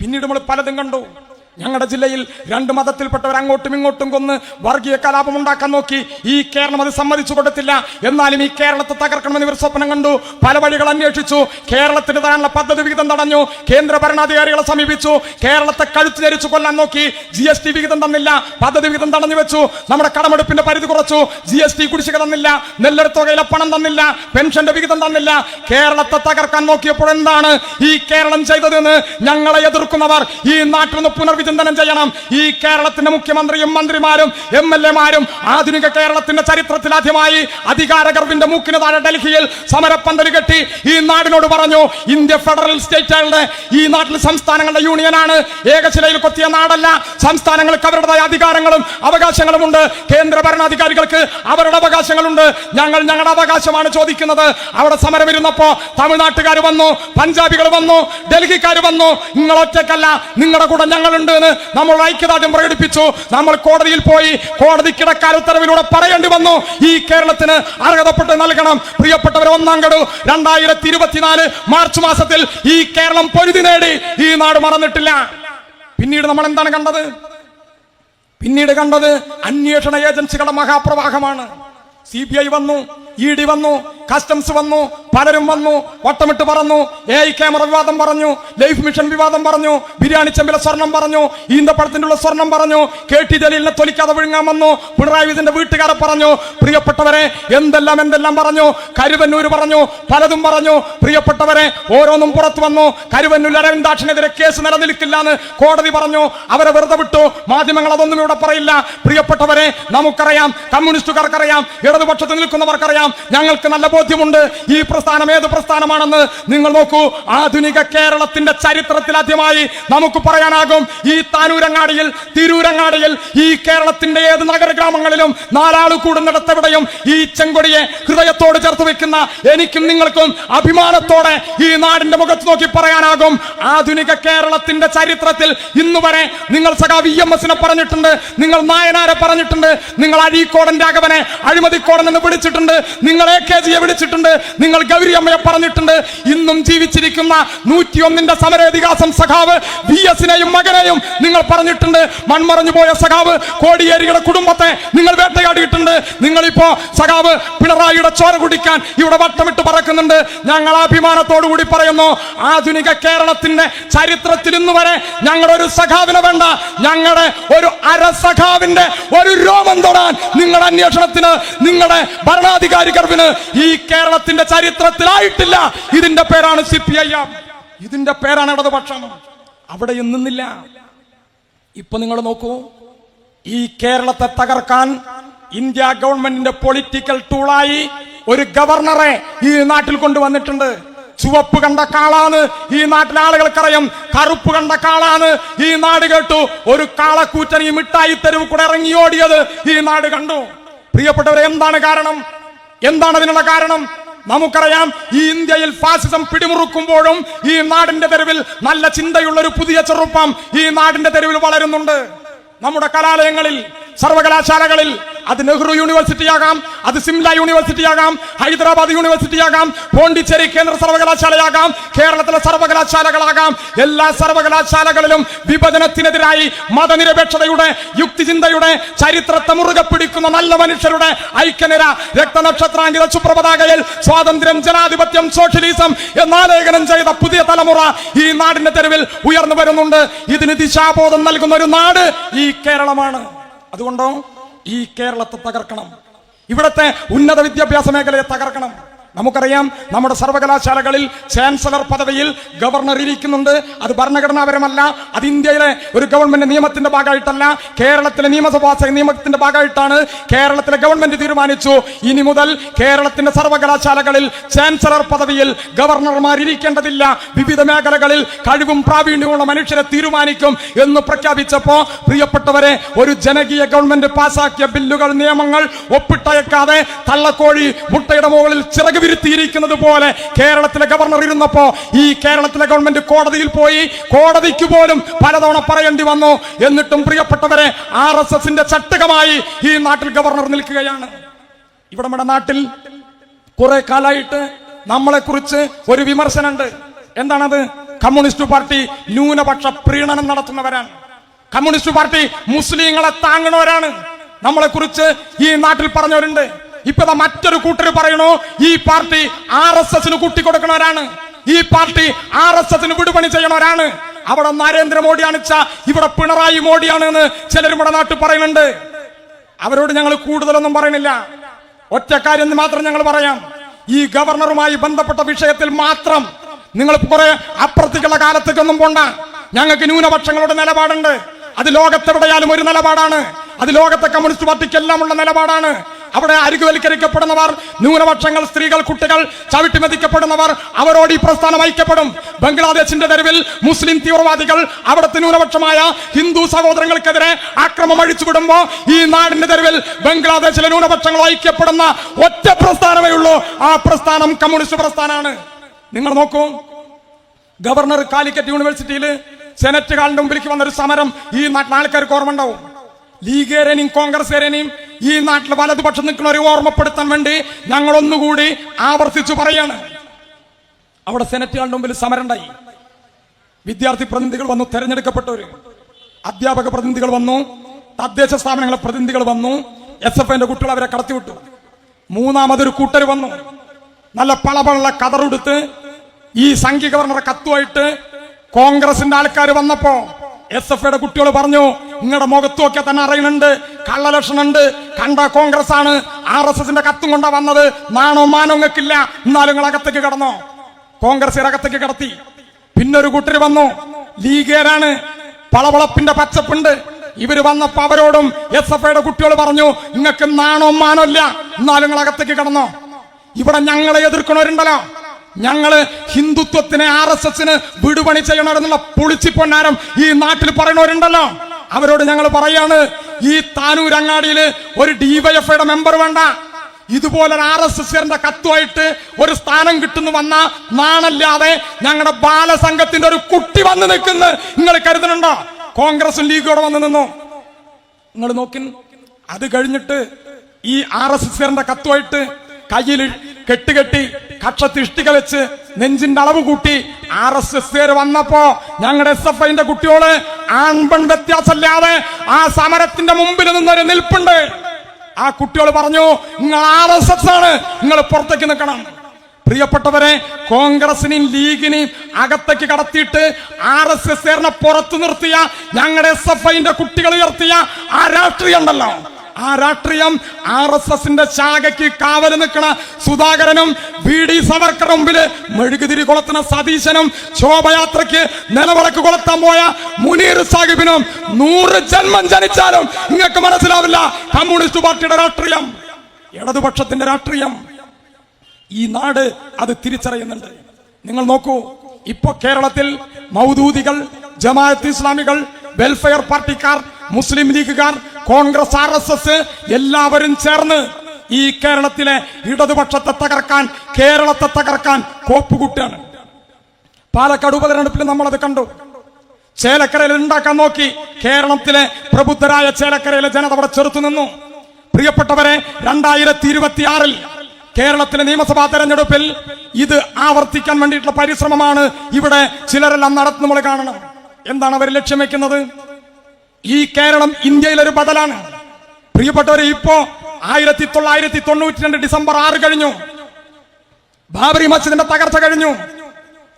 പിന്നീട് നമ്മൾ പലതും കണ്ടു. ഞങ്ങളുടെ ജില്ലയിൽ രണ്ട് മതത്തിൽപ്പെട്ടവർ അങ്ങോട്ടും ഇങ്ങോട്ടും കൊന്ന് വർഗീയ കലാപം ഉണ്ടാക്കാൻ നോക്കി. ഈ കേരളം അത് സമ്മതിച്ചു കൊടുത്തില്ല. എന്നാലും ഈ കേരളത്തെ തകർക്കണമെന്ന് ഇവർ സ്വപ്നം കണ്ടു. പല വഴികൾ അന്വേഷിച്ചു. കേരളത്തിന് താനുള്ള പദ്ധതി വിഹിതം തടഞ്ഞു. കേന്ദ്ര ഭരണാധികാരികളെ സമീപിച്ചു. കേരളത്തെ കഴുത്ത് ധരിച്ചു കൊല്ലാൻ നോക്കി. ജി എസ് ടി വിഹിതം തന്നില്ല. പദ്ധതി വിഹിതം തടഞ്ഞു വെച്ചു. നമ്മുടെ കടമെടുപ്പിന്റെ പരിധി കുറച്ചു. ജി എസ് ടി കുടിശ്ശിക തന്നില്ല. നെല്ലെടുത്തുകയിലെ പണം തന്നില്ല. പെൻഷന്റെ വിഹിതം തന്നില്ല. കേരളത്തെ തകർക്കാൻ നോക്കിയപ്പോൾ എന്താണ് ഈ കേരളം ചെയ്തതെന്ന് ഞങ്ങളെ എതിർക്കുന്നവർ ഈ നാട്ടിൽ നിന്ന് പുനർവിചിന്തനം ചെയ്യണം. ഈ കേരളത്തിന്റെ മുഖ്യമന്ത്രിയും മന്ത്രിമാരും എം എൽ എമാരും ആധുനിക കേരളത്തിന്റെ ചരിത്രത്തിൽ ആദ്യമായി അധികാര ഗർവിന്റെ മൂക്കിന് താഴെ ഡൽഹിയിൽ സമരപ്പന്തൽ കെട്ടി ഈ നാടിനോട് പറഞ്ഞു ഇന്ത്യ ഫെഡറൽ സ്റ്റേറ്റുകളുടെ ഈ നാട്ടിൽ സംസ്ഥാനങ്ങളുടെ യൂണിയനാണ്. ഏകശിലയിൽ കൊത്തിയ നാടല്ല. സംസ്ഥാനങ്ങൾക്ക് അവരുടേതായ അധികാരങ്ങളും അവകാശങ്ങളും ഉണ്ട് കേന്ദ്ര ഭരണാധികാരികൾക്ക് അവരുടെ അവകാശങ്ങളുണ്ട്. ഞങ്ങൾ ഞങ്ങളുടെ അവകാശമാണ് ചോദിക്കുന്നത്. അവിടെ സമരം ഇരുന്നപ്പോ തമിഴ്നാട്ടുകാർ വന്നു പഞ്ചാബികൾ വന്നു ഡൽഹിക്കാർ വന്നു. നിങ്ങൾ ഒറ്റക്കല്ല നിങ്ങളുടെ കൂടെ ഞങ്ങളുണ്ട്. എന്ന് നമ്മൾ ഐക്യദാർഢ്യം പ്രകടിപ്പിച്ചു. നമ്മൾ കോടതിയിൽ പോയി കോടതി കിടക്കാൽ ഉത്തരവിലൂടെ പറയേണ്ടി വന്നു. ഈ കേരളത്തിന് അർഹതപ്പെട്ട് നൽകണം. പ്രിയപ്പെട്ടവർ ഒന്നാം ഗഡു രണ്ടായിരത്തി ഇരുപത്തിനാല് മാർച്ച് മാസത്തിൽ ഈ കേരളം പൊരുതി നേടി. ഈ നാട് മറന്നിട്ടില്ല. പിന്നീട് നമ്മൾ എന്താണ് കണ്ടത്? പിന്നീട് കണ്ടത് അന്വേഷണ ഏജൻസികളുടെ മഹാപ്രവാഹമാണ്. സി ബി ഐ വന്നു. ഇ ഡി വന്നു കസ്റ്റംസ് വന്നു പലരും വന്നു വട്ടമിട്ട് പറഞ്ഞു എ ഐ ക്യാമറ വിവാദം പറഞ്ഞു ലൈഫ് മിഷൻ വിവാദം പറഞ്ഞു ബിരിയാണി ചെമ്പിലെ സ്വർണം പറഞ്ഞു ഈന്തപ്പഴത്തിന്റെ ഉള്ള സ്വർണം പറഞ്ഞു കെ ടി ജലീലിനെ തൊലിക്കാതെ വിഴുങ്ങാൻ വന്നു പിണറായി വിജയന്റെ വീട്ടുകാരെ പറഞ്ഞു പ്രിയപ്പെട്ടവരെ എന്തെല്ലാം എന്തെല്ലാം പറഞ്ഞു കരുവന്നൂർ പറഞ്ഞു പലതും പറഞ്ഞു പ്രിയപ്പെട്ടവരെ ഓരോന്നും പുറത്തു വന്നു കരുവന്നൂർ അരവിന്ദാക്ഷനെതിരെ കേസ് നിലനിൽക്കില്ല എന്ന് കോടതി പറഞ്ഞു അവരെ വെറുതെ വിട്ടു മാധ്യമങ്ങൾ അതൊന്നും ഇവിടെ പറയില്ല പ്രിയപ്പെട്ടവരെ നമുക്കറിയാം കമ്മ്യൂണിസ്റ്റുകാർക്കറിയാം ഇടതുപക്ഷത്ത് നിൽക്കുന്നവർക്കറിയാം ഞങ്ങൾക്ക് നല്ല ബോധ്യമുണ്ട്. ഈ പ്രസ്ഥാനം ഏത് പ്രസ്ഥാനമാണെന്ന് നിങ്ങൾ നോക്കൂ. ആധുനിക കേരളത്തിന്റെ ചരിത്രത്തിൽ ആദ്യമായി നമുക്ക് പറയാനാകും. ഈ താനൂരങ്ങാടിയിൽ തിരൂരങ്ങാടിയിൽ ഈ കേരളത്തിന്റെ ഏത് നഗര ഗ്രാമങ്ങളിലും നാലാൾ കൂടുന്നിടത്തെവിടെയും ഈ ചെങ്കൊടിയെ ഹൃദയത്തോട് ചേർത്ത് വെക്കുന്ന എനിക്കും നിങ്ങൾക്കും അഭിമാനത്തോടെ ഈ നാടിന്റെ മുഖത്ത് നോക്കി പറയാനാകും. ആധുനിക കേരളത്തിന്റെ ചരിത്രത്തിൽ ഇന്ന് വരെ നിങ്ങൾ സഖാ വി എം എസിനെ പറഞ്ഞിട്ടുണ്ട്. നിങ്ങൾ നായനാരെ പറഞ്ഞിട്ടുണ്ട്. നിങ്ങൾ അഴീക്കോടൻ രാഘവനെ അഴിമതിക്കോടൻ എന്ന് വിളിച്ചിട്ടുണ്ട്. നിങ്ങൾ എ കെ ജിയെ വിളിച്ചിട്ടുണ്ട് നിങ്ങൾ ഗൗരി അമ്മയെ പറഞ്ഞിട്ടുണ്ട്. ഇന്നും ജീവിച്ചിരിക്കുന്ന നൂറ്റിയൊന്നിന്റെ സമരേതിഹാസം സഖാവ് വി എസിനെയും മകനെയും നിങ്ങൾ പറഞ്ഞിട്ടുണ്ട്. മൺമറഞ്ഞു പോയ സഖാവ് കോടിയേരികളുടെ കുടുംബത്തെ നിങ്ങൾ വേട്ടയാടിയിട്ടുണ്ട്. നിങ്ങളിപ്പോ സഖാവ് പിണറായിയുടെ ചോര കുടിക്കാൻ ഇവിടെ വട്ടമിട്ട് പറക്കുന്നുണ്ട്. ഞങ്ങൾ അഭിമാനത്തോടു കൂടി പറയുന്നു ആധുനിക കേരളത്തിന്റെ ചരിത്രത്തിൽ ഇന്ന് വരെ ഞങ്ങളുടെ ഒരു സഖാവിനെ വേണ്ട ഞങ്ങളുടെ ഒരു അര സഖാവിന്റെ ഒരു രോമം തൊടാൻ നിങ്ങളുടെ അന്വേഷണത്തിന് നിങ്ങളുടെ ഭരണാധികാരി ഗർവിന് ഈ കേരളത്തിന്റെ ചരിത്രത്തിലായിട്ടില്ല. ഇതിന്റെ പേരാണ് സി പി ഐ എം. ഇതിന്റെ പേരാണ് ഇടതുപക്ഷം. അവിടെ നിന്നില്ല. ഇപ്പൊ നിങ്ങൾ നോക്കൂ. ഈ കേരളത്തെ തകർക്കാൻ ഇന്ത്യ ഗവൺമെന്റിന്റെ പൊളിറ്റിക്കൽ ടൂളായി ഒരു ഗവർണറെ ഈ നാട്ടിൽ കൊണ്ടുവന്നിട്ടുണ്ട്. ചുവപ്പ് കണ്ട കാളാണ് ഈ നാട്ടിലെ ആളുകൾക്കറിയാം. കറുപ്പ് കണ്ട കാളാണ് ഈ നാട് കേട്ടു. ഒരു കാളക്കൂറ്റൻ ഈ മിഠായി തെരുവ് കൂടെ ഇറങ്ങി ഓടിയത് ഈ നാട് കണ്ടു. പ്രിയപ്പെട്ടവരെ എന്താണ് കാരണം? എന്താണ് അതിനുള്ള കാരണം? നമുക്കറിയാം ഈ ഇന്ത്യയിൽ ഫാസിസം പിടിമുറുക്കുമ്പോഴും ഈ നാടിന്റെ തെരുവിൽ നല്ല ചിന്തയുള്ള ഒരു പുതിയ ചെറുപ്പം ഈ നാടിന്റെ തെരുവിൽ വളരുന്നുണ്ട്. നമ്മുടെ കലാലയങ്ങളിൽ സർവകലാശാലകളിൽ അത് നെഹ്റു യൂണിവേഴ്സിറ്റി ആകാം അത് സിംല യൂണിവേഴ്സിറ്റി ആകാം ഹൈദരാബാദ് യൂണിവേഴ്സിറ്റി ആകാം പോണ്ടിച്ചേരി കേന്ദ്ര സർവകലാശാലയാകാം കേരളത്തിലെ സർവകലാശാലകളാകാം. എല്ലാ സർവകലാശാലകളിലും വിഭജനത്തിനെതിരായി മതനിരപേക്ഷതയുടെ യുക്തിചിന്തയുടെ ചരിത്രത്തെ മുറുകെ പിടിക്കുന്ന നല്ല മനുഷ്യരുടെ ഐക്യനിര രക്തനക്ഷത്രാങ്കിത സുപ്രഭതാകയിൽ സ്വാതന്ത്ര്യം ജനാധിപത്യം സോഷ്യലിസം എന്നാലേഖനം ചെയ്ത പുതിയ തലമുറ ഈ നാടിന്റെ തെരുവിൽ ഉയർന്നു വരുന്നുണ്ട്. ഇതിന് ദിശാബോധം നൽകുന്ന ഒരു നാട് ഈ കേരളമാണ്. അതുകൊണ്ടോ? ഈ കേരളത്തെ തകർക്കണം. ഇവിടത്തെ ഉന്നത വിദ്യാഭ്യാസ മേഖലയെ തകർക്കണം. നമുക്കറിയാം നമ്മുടെ സർവകലാശാലകളിൽ ചാൻസലർ പദവിയിൽ ഗവർണർ ഇരിക്കുന്നുണ്ട്. അത് ഭരണഘടനാപരമല്ല. അത് ഇന്ത്യയിലെ ഒരു ഗവൺമെന്റ് നിയമത്തിന്റെ ഭാഗമായിട്ടല്ല. കേരളത്തിലെ നിയമസഭാ നിയമത്തിന്റെ ഭാഗമായിട്ടാണ് കേരളത്തിലെ ഗവൺമെന്റ് തീരുമാനിച്ചു. ഇനി മുതൽ കേരളത്തിന്റെ സർവകലാശാലകളിൽ ചാൻസലർ പദവിയിൽ ഗവർണർമാർ ഇരിക്കേണ്ടതില്ല. വിവിധ മേഖലകളിൽ കഴിവും പ്രാവീണ്യമുള്ള മനുഷ്യരെ തീരുമാനിക്കും എന്ന് പ്രഖ്യാപിച്ചപ്പോ പ്രിയപ്പെട്ടവരെ ഒരു ജനകീയ ഗവൺമെന്റ് പാസാക്കിയ ബില്ലുകൾ നിയമങ്ങൾ ഒപ്പിട്ടയക്കാതെ തള്ളക്കോഴി മുട്ടയുടെ മുകളിൽ ചിറക് വിരുത്തിയിരിക്കുന്നത് പോലെ കേരളത്തിലെ ഗവർണർ ഇരുന്നപ്പോ ഈ കേരളത്തിലെ ഗവൺമെന്റ് കോടതിയിൽ പോയി കോടതിക്ക് പോലും പലതവണ പറയേണ്ടി വന്നു. എന്നിട്ടും പ്രിയപ്പെട്ടവരെ ആർ എസ് എസിന്റെ ചട്ടകമായി ഈ നാട്ടിൽ ഗവർണർ നിൽക്കുകയാണ്. ഇവിടെ നമ്മുടെ നാട്ടിൽ കുറെ കാലമായിട്ട് നമ്മളെ കുറിച്ച് ഒരു വിമർശനമുണ്ട്. എന്താണത്? കമ്മ്യൂണിസ്റ്റ് പാർട്ടി ന്യൂനപക്ഷ പ്രീണനം നടത്തുന്നവരാണ്. കമ്മ്യൂണിസ്റ്റ് പാർട്ടി മുസ്ലിങ്ങളെ താങ്ങണവരാണ് നമ്മളെ കുറിച്ച് ഈ നാട്ടിൽ പറഞ്ഞവരുണ്ട്. ഇപ്പൊ മറ്റൊരു കൂട്ടർ പറയണു ഈ പാർട്ടി ആർ എസ് എസിന് കൂട്ടിക്കൊടുക്കുന്നവരാണ് ഈ പാർട്ടി ആർ എസ് എസിന് വിടുപണി ചെയ്യണവരാണ്. അവിടെ നരേന്ദ്രമോദിയാണ് ഇവിടെ പിണറായി മോഡിയാണ് എന്ന് ചിലർ ഇവിടെ നാട്ടിൽ പറയുന്നുണ്ട്. അവരോട് ഞങ്ങൾ കൂടുതലൊന്നും ഒറ്റ കാര്യം മാത്രം ഞങ്ങൾ പറയാം. ഈ ഗവർണറുമായി ബന്ധപ്പെട്ട വിഷയത്തിൽ മാത്രം നിങ്ങൾ കുറെ അപ്രത്തിക്കുള്ള കാലത്തേക്കൊന്നും പോണ്ട. ഞങ്ങൾക്ക് ന്യൂനപക്ഷങ്ങളുടെ നിലപാടുണ്ട്. അത് ലോകത്തെവിടെയാലും ഒരു നിലപാടാണ്. അത് ലോകത്തെ കമ്മ്യൂണിസ്റ്റ് പാർട്ടിക്കെല്ലാം ഉള്ള നിലപാടാണ്. അവിടെ അരികുവൽക്കരിക്കപ്പെടുന്നവർ ന്യൂനപക്ഷങ്ങൾ സ്ത്രീകൾ കുട്ടികൾ ചവിട്ടിമതിക്കപ്പെടുന്നവർ അവരോട് ഈ പ്രസ്ഥാനം ഐക്യപ്പെടും. ബംഗ്ലാദേശിന്റെ തെരുവിൽ മുസ്ലിം തീവ്രവാദികൾ അവിടുത്തെ ന്യൂനപക്ഷമായ ഹിന്ദു സഹോദരങ്ങൾക്കെതിരെ ആക്രമം അഴിച്ചുവിടുമ്പോ ഈ നാടിന്റെ തെരുവിൽ ബംഗ്ലാദേശിലെ ന്യൂനപക്ഷങ്ങൾ ഐക്യപ്പെടുന്ന ഒറ്റ പ്രസ്ഥാനമേ ഉള്ളൂ. ആ പ്രസ്ഥാനം കമ്മ്യൂണിസ്റ്റ് പ്രസ്ഥാനമാണ്. നിങ്ങൾ നോക്കൂ. ഗവർണർ കാലിക്കറ്റ് യൂണിവേഴ്സിറ്റിയിൽ സെനറ്റ് കാലിന്റെ മുമ്പിലേക്ക് വന്നൊരു സമരം ഈ നാട്ടിലെ ആൾക്കാർക്ക് ഓർമ്മ ഉണ്ടാവും ലീഗേരനെയും കോൺഗ്രസ്സുകാരനെയും ഈ നാട്ടിൽ വലതുപക്ഷം നിൽക്കുന്നവരെ ഓർമ്മപ്പെടുത്താൻ വേണ്ടി ഞങ്ങൾ ഒന്നുകൂടി ആവർത്തിച്ചു പറയാണ്. അവിടെ സെനറ്റുകളുടെ മുമ്പിൽ സമരം ഉണ്ടായി വിദ്യാർത്ഥി പ്രതിനിധികൾ വന്നു തെരഞ്ഞെടുക്കപ്പെട്ടവര്. അധ്യാപക പ്രതിനിധികൾ വന്നു തദ്ദേശ സ്ഥാപനങ്ങളെ പ്രതിനിധികൾ വന്നു എസ് എഫ് ഐന്റെ കുട്ടികൾ അവരെ കടത്തിവിട്ടു. മൂന്നാമതൊരു കൂട്ടർ വന്നു. നല്ല പളപള കതറുടുത്ത് ഈ സംഘി ഗവർണറെ കത്തുമായിട്ട് കോൺഗ്രസിന്റെ ആൾക്കാർ വന്നപ്പോ എസ് എഫ് ഐയുടെ കുട്ടികൾ പറഞ്ഞു നിങ്ങളുടെ മുഖത്തുമൊക്കെ തന്നെ അറിയുന്നുണ്ട് കള്ളലക്ഷണുണ്ട് കണ്ട കോൺഗ്രസ് ആണ് ആർ എസ് എസിന്റെ കത്തും കൊണ്ടാ വന്നത് നാണോ മാനോ നിങ്ങൾക്കില്ല എന്നാലും നിങ്ങൾ അകത്തേക്ക് കടന്നോ. കോൺഗ്രസ് അകത്തേക്ക് കടത്തി. പിന്നൊരു കൂട്ടർ വന്നു ലീഗേരാണ് പളവളപ്പിന്റെ പച്ചപ്പുണ്ട്. ഇവർ വന്നപ്പോ അവരോടും എസ് എഫ് ഐയുടെ കുട്ടികൾ പറഞ്ഞു നിങ്ങൾക്ക് നാണോ മാനോ ഇല്ല എന്നാലും നിങ്ങൾ അകത്തേക്ക് കടന്നോ. ഇവിടെ ഞങ്ങളെ എതിർക്കണവരുണ്ടല്ലോ. ഞങ്ങൾ ഹിന്ദുത്വത്തിന് ആർ എസ് എസിന് വിടുപണി ചെയ്യണമെന്നുള്ള പൊളിച്ചിപ്പൊന്നാരം ഈ നാട്ടിൽ പറയണവരുണ്ടല്ലോ അവരോട് ഞങ്ങൾ പറയാണ് ഈ താനൂർ അങ്ങാടിയിൽ ഒരു ഡിവൈഎഫ്ഐയുടെ മെമ്പർ വേണ്ട. ഇതുപോലെ ആർ എസ് എസ് കത്തുമായിട്ട് ഒരു സ്ഥാനം കിട്ടുന്നു വന്ന നാണല്ലാതെ ഞങ്ങളുടെ ബാലസംഘത്തിന്റെ ഒരു കുട്ടി വന്ന് നിൽക്കുന്ന. നിങ്ങൾ കരുതുന്നുണ്ടോ? കോൺഗ്രസും ലീഗോടെ വന്ന് നിന്നു. നിങ്ങൾ നോക്കി അത് കഴിഞ്ഞിട്ട് ഈ ആർ എസ് എസ് കത്തുമായിട്ട് കയ്യിൽ കെട്ടുകെട്ടി കക്ഷത്ത് ഇഷ്ടിക വെച്ച് നെഞ്ചിന്റെ അളവ് കൂട്ടി ആർ എസ് എസ് വന്നപ്പോ ഞങ്ങളുടെ എസ് എഫ് ഐന്റെ കുട്ടിയോട് ആൺപെൺ വ്യത്യാസമില്ലാതെ ആ സമരത്തിന്റെ മുമ്പിൽ നിന്നൊരു നിൽപ്പുണ്ട്. ആ കുട്ടികൾ പറഞ്ഞു നിങ്ങൾ ആർ എസ് എസ് ആണ് നിങ്ങൾ പുറത്തേക്ക് നിൽക്കണം. പ്രിയപ്പെട്ടവരെ കോൺഗ്രസിനെയും ലീഗിനെയും അകത്തേക്ക് കടത്തിയിട്ട് ആർ എസ് എസ് പുറത്തു നിർത്തിയ ഞങ്ങളുടെ എസ് എഫ് ഐന്റെ കുട്ടികൾ ഉയർത്തിയ ആ രാഷ്ട്രീയം ഉണ്ടല്ലോ. ആ രാഷ്ട്രീയം ആർ എസ് എസിന്റെ ശാഖയ്ക്ക് കാവൽ നിൽക്കണ സുധാകരനും വി ഡി സവർക്കർ മുമ്പിൽ മെഴുകുതിരി കൊളുത്തുന്ന സതീശനും ശോഭയാത്രയ്ക്ക് നിലവിളക്ക് കൊളുത്താൻ പോയ മുനീർ സാഹിബിനും നൂറ് ജന്മം ജനിച്ചാലും നിങ്ങൾക്ക് മനസ്സിലാവില്ല കമ്മ്യൂണിസ്റ്റ് പാർട്ടിയുടെ രാഷ്ട്രീയം ഇടതുപക്ഷത്തിന്റെ രാഷ്ട്രീയം. ഈ നാട് അത് തിരിച്ചറിയുന്നുണ്ട്. നിങ്ങൾ നോക്കൂ ഇപ്പൊ കേരളത്തിൽ മൗദൂദികൾ ജമാഅത്ത് ഇസ്ലാമികൾ വെൽഫെയർ പാർട്ടിക്കാർ മുസ്ലിം ലീഗുകാർ കോൺഗ്രസ് ആർ എസ് എസ് എല്ലാവരും ചേർന്ന് ഈ കേരളത്തിലെ ഇടതുപക്ഷത്തെ തകർക്കാൻ കേരളത്തെ തകർക്കാൻ കോപ്പുകുട്ടാണ് പാലക്കാട് ഉപതെരഞ്ഞെടുപ്പിൽ നമ്മളത് കണ്ടു. ചേലക്കരയിൽ ഉണ്ടാക്കാൻ നോക്കി. കേരളത്തിലെ പ്രബുദ്ധരായ ചേലക്കരയിലെ ജനത അവിടെ ചെറുത്തു നിന്നു. പ്രിയപ്പെട്ടവരെ രണ്ടായിരത്തി ഇരുപത്തി ആറിൽ കേരളത്തിലെ നിയമസഭാ തെരഞ്ഞെടുപ്പിൽ ഇത് ആവർത്തിക്കാൻ വേണ്ടിയിട്ടുള്ള പരിശ്രമമാണ് ഇവിടെ ചിലരെല്ലാം നടത്തുന്ന നമ്മൾ കാണണം. എന്താണ് അവർ ലക്ഷ്യം വെക്കുന്നത്? ഈ കേരളം ഇന്ത്യയിൽ ഒരു ബദലാണ് പ്രിയപ്പെട്ടവരെ ഇപ്പോ ആയിരത്തി തൊള്ളായിരത്തി തൊണ്ണൂറ്റി രണ്ട് ഡിസംബർ ആറ് കഴിഞ്ഞു. ബാബറി മസ്ജിദിന്റെ തകർച്ച കഴിഞ്ഞു.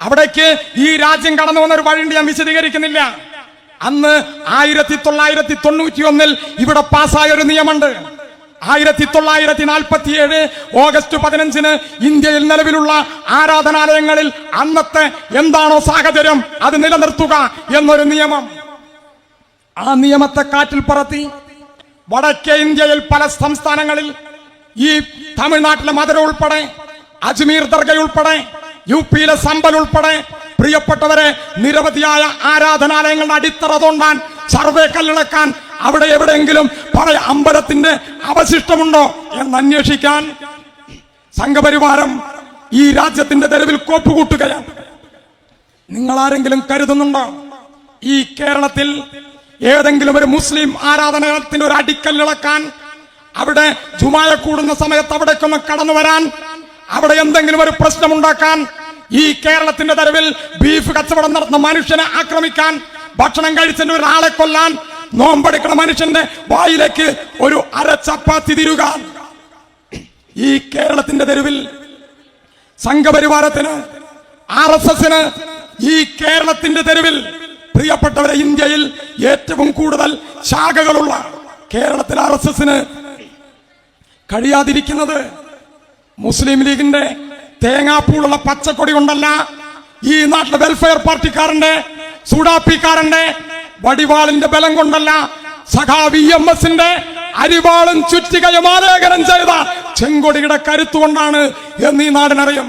അവിടേക്ക് ഈ രാജ്യം കടന്നു വന്ന ഒരു വഴിയുണ്ട് ഞാൻ വിശദീകരിക്കുന്നില്ല. അന്ന് ആയിരത്തി തൊള്ളായിരത്തി തൊണ്ണൂറ്റി ഒന്നിൽ ഇവിടെ പാസ്സായ ഒരു നിയമമുണ്ട്. ആയിരത്തി തൊള്ളായിരത്തി നാൽപ്പത്തി ഏഴ് ഓഗസ്റ്റ് പതിനഞ്ചിന് ഇന്ത്യയിൽ നിലവിലുള്ള ആരാധനാലയങ്ങളിൽ അന്നത്തെ എന്താണോ സാഹചര്യം അത് നിലനിർത്തുക എന്നൊരു നിയമം. ആ നിയമത്തെ കാറ്റിൽ പറത്തി വടക്കേ ഇന്ത്യയിൽ പല സംസ്ഥാനങ്ങളിൽ ഈ തമിഴ്നാട്ടിലെ മധുര ഉൾപ്പെടെ അജ്മീർ ദർഗ ഉൾപ്പെടെ യു പിയിലെ സമ്പൽ ഉൾപ്പെടെ പ്രിയപ്പെട്ടവരെ നിരവധിയായ ആരാധനാലയങ്ങളുടെ അടിത്തറ തോണ്ടാൻ സർവേ കല്ലിളക്കാൻ അവിടെ എവിടെയെങ്കിലും പഴയ അമ്പലത്തിന്റെ അവശിഷ്ടമുണ്ടോ എന്ന് അന്വേഷിക്കാൻ സംഘപരിവാരം ഈ രാജ്യത്തിന്റെ തെരുവിൽ കോപ്പുകൂട്ടുകയാണ് നിങ്ങൾ ആരെങ്കിലും കരുതുന്നുണ്ടോ? ഈ കേരളത്തിൽ ഏതെങ്കിലും ഒരു മുസ്ലിം ആരാധനാലയത്തിന്റെ ഒരു അടിക്കല്ലിളക്കാൻ അവിടെ ജുമായ കൂടുന്ന സമയത്ത് അവിടേക്കൊന്ന് കടന്നു വരാൻ അവിടെ എന്തെങ്കിലും ഒരു പ്രശ്നമുണ്ടാക്കാൻ ഈ കേരളത്തിന്റെ തെരുവിൽ ബീഫ് കച്ചവടം നടത്തുന്ന മനുഷ്യനെ ആക്രമിക്കാൻ ഭക്ഷണം കഴിച്ചതിന്റെ ഒരാളെ കൊല്ലാൻ നോമ്പെടുക്കുന്ന മനുഷ്യന്റെ വായിലേക്ക് ഒരു അര ചപ്പാത്തി തിരുക. ഈ കേരളത്തിന്റെ തെരുവിൽ സംഘപരിവാരത്തിന് ആർ എസ് എസിന് ഈ കേരളത്തിന്റെ തെരുവിൽ പ്രിയപ്പെട്ടവരെ ഇന്ത്യയിൽ ഏറ്റവും കൂടുതൽ ശാഖകളുള്ള കേരളത്തിൽ ആർ എസ് എസിന് കഴിയാതിരിക്കുന്നത് മുസ്ലിം ലീഗിന്റെ തേങ്ങാപ്പൂളുള്ള പച്ചക്കൊടി കൊണ്ടല്ല ഈ നാട്ടിലെ വെൽഫെയർ പാർട്ടിക്കാരന്റെ സുഡാപ്പിക്കാരന്റെ വടിവാളിന്റെ ബലം കൊണ്ടല്ല സഖാ വി എം എസിന്റെ അരിവാളും ചുറ്റികയും ആലേഖനം ചെയ്ത ചെങ്കൊടിയുടെ കരുത്തുകൊണ്ടാണ് എന്ന് നാടിനറിയും.